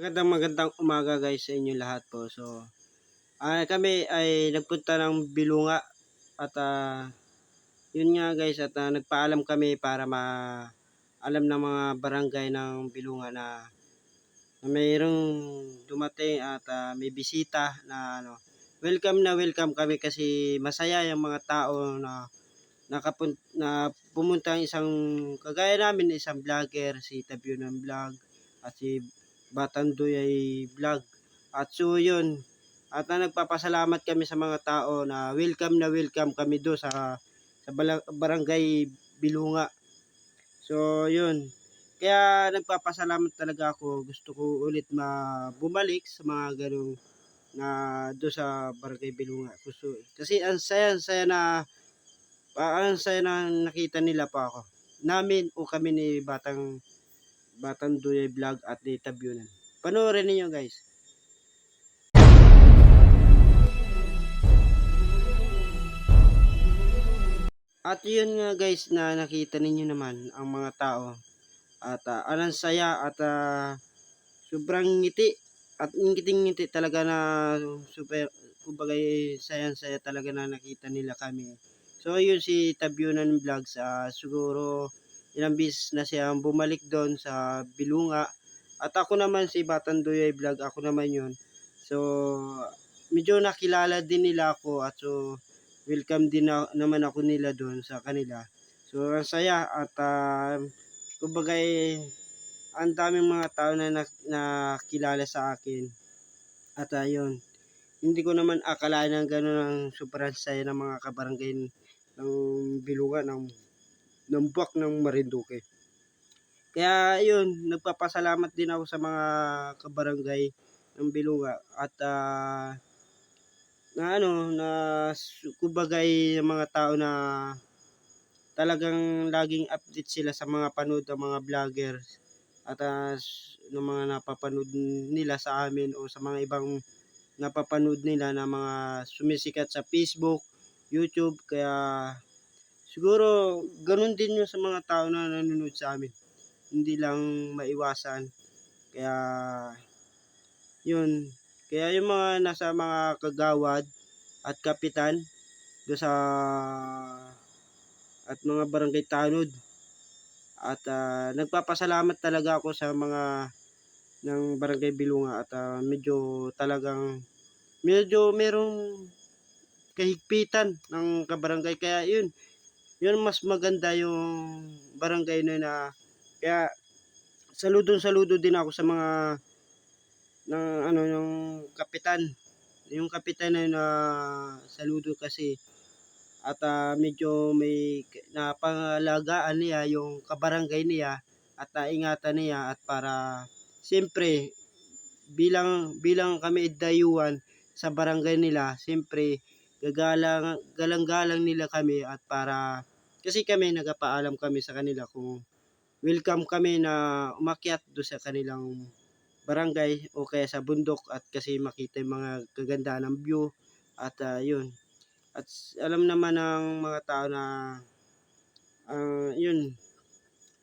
Magandang magandang umaga guys sa inyo lahat po. So, ah kami ay nagpunta ng Bilunga at ah, yun nga guys at ah, nagpaalam kami para ma alam ng mga barangay ng Bilunga na, na mayroong dumating at ah, may bisita na ano. Welcome na welcome kami kasi masaya yung mga tao na nakapun na pumunta ang isang kagaya namin isang vlogger si Tabio ng vlog at si Batandoy ay vlog. At so yun, at na nagpapasalamat kami sa mga tao na welcome na welcome kami do sa sa barangay Bilunga. So yun, kaya nagpapasalamat talaga ako. Gusto ko ulit ma bumalik sa mga ganong na do sa barangay Bilunga. Gusto, kasi ang saya, saya na pa ang saya na nakita nila pa ako. Namin o kami ni Batang Batang Duyay Vlog at ni Tabyunan. Panoorin ninyo guys. At yun nga guys na nakita ninyo naman ang mga tao. At uh, anong saya at ah, sobrang ngiti. At ngiting ngiti talaga na super kumbaga sayang saya talaga na nakita nila kami. So yun si Tabyunan Vlogs ah, siguro ilang bis na siya bumalik doon sa Bilunga. At ako naman si Batan Doyay Vlog, ako naman yun. So, medyo nakilala din nila ako at so, welcome din na, naman ako nila doon sa kanila. So, ang saya at uh, kumbaga eh, ang daming mga tao na nak- nakilala sa akin. At ayun, hindi ko naman akalain ng gano'n ang sobrang saya ng mga kabarangay ng Bilunga, ng ng buwak ng Marinduque. Kaya yun, nagpapasalamat din ako sa mga kabarangay ng Bilunga at ah, na ano na kumbagay yung mga tao na talagang laging update sila sa mga panood ng mga vlogger at s- ng mga napapanood nila sa amin o sa mga ibang napapanood nila na mga sumisikat sa Facebook, YouTube kaya Siguro, ganun din yung sa mga tao na nanonood sa amin. Hindi lang maiwasan. Kaya, yun. Kaya yung mga nasa mga kagawad at kapitan do sa at mga barangay tanod at ah, nagpapasalamat talaga ako sa mga ng barangay Bilunga at ah, medyo talagang medyo merong kahigpitan ng kabarangay kaya yun yun mas maganda yung barangay na na kaya saludo saludo din ako sa mga ng ano yung kapitan. Yung kapitan na na saludo kasi at ah, medyo may napangalagaan niya yung kabarangay niya at naingatan niya at para siyempre bilang bilang kami dayuhan sa barangay nila siyempre gagalang galang-galang nila kami at para kasi kami nagpaalam kami sa kanila kung welcome kami na umakyat do sa kanilang barangay o kaya sa bundok at kasi makita yung mga kagandahan ng view at ah, yun. At alam naman ng mga tao na ah, yun.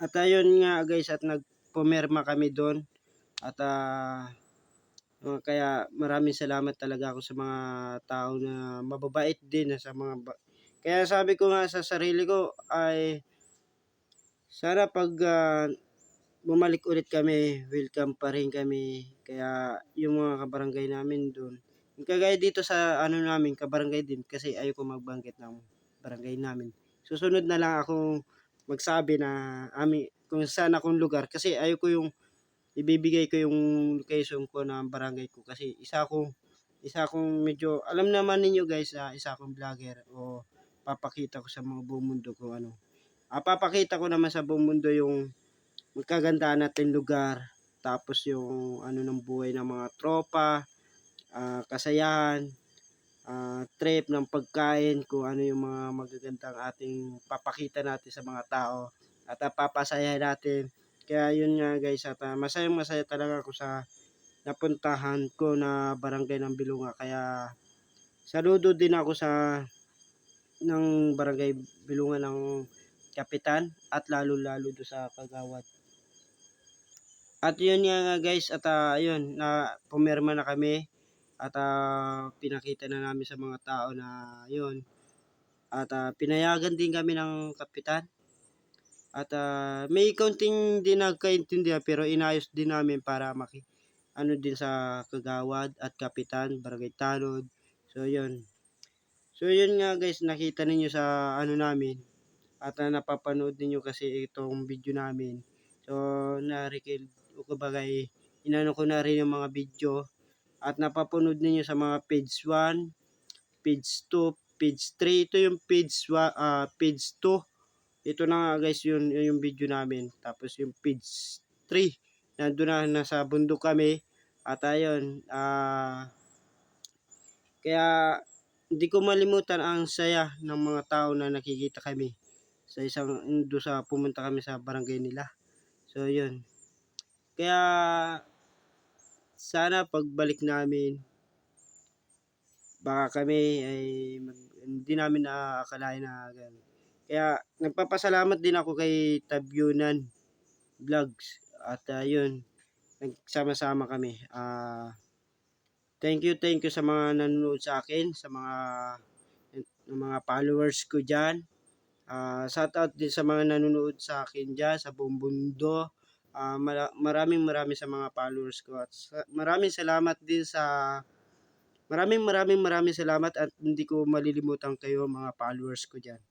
At ayun nga guys at nagpumerma kami doon at ah, Uh, kaya maraming salamat talaga ako sa mga tao na mababait din sa mga kaya sabi ko nga sa sarili ko ay sana pag ah, bumalik ulit kami, welcome pa rin kami. Kaya yung mga kabarangay namin doon. Kagaya dito sa ano namin, kabarangay din kasi ayoko magbanggit ng barangay namin. Susunod na lang akong magsabi na ami kung saan akong lugar kasi ayoko yung ibibigay ko yung location ko ng barangay ko kasi isa akong isa akong medyo alam naman ninyo guys na isa akong vlogger o papakita ko sa mga buong mundo ko ano. Ah, papakita ko naman sa buong mundo yung magkagandaan natin lugar tapos yung ano ng buhay ng mga tropa, ah, kasayahan, ah, trip ng pagkain, kung ano yung mga magagandang ating papakita natin sa mga tao at ah, papasaya natin kaya yun nga guys at uh, masayang masaya talaga ako sa napuntahan ko na barangay ng Bilunga. Kaya saludo din ako sa ng barangay Bilunga ng kapitan at lalo-lalo do sa kagawad. At yun nga guys at, ah, ayun na pumirma na kami at, ah, pinakita na namin sa mga tao na yun at, ah, pinayagan din kami ng kapitan. At, ah, may kaunting 'di nagkaintindihan pero inayos din namin para maki ano din sa kagawad at kapitan, barangay tanod. So yun. So yun nga guys nakita ninyo sa ano namin at, ah, napapanood ninyo kasi itong video namin. So narikil o kubaga'y inano ko na rin yung mga video at napapanood ninyo sa mga page 1, page 2, page 3. Ito yung page 1, ah, page 2. Ito na nga guys yun, yun yung video namin. Tapos yung page 3, nandun na nasa bundok kami. At ayun, ah, kaya hindi ko malimutan ang saya ng mga tao na nakikita kami sa isang do sa pumunta kami sa barangay nila. So yun. Kaya sana pagbalik namin baka kami ay mag, hindi namin naakalain na gano'n. Kaya nagpapasalamat din ako kay Tabyunan Vlogs at ah, yun nagsama-sama kami. Ah, thank you, thank you sa mga nanonood sa akin, sa mga ng mga followers ko diyan. Ah, shout out din sa mga nanonood sa akin diyan sa buong mundo. Mara- maraming maraming sa mga followers ko at sa- maraming salamat din sa maraming maraming maraming salamat at hindi ko malilimutan kayo mga followers ko diyan.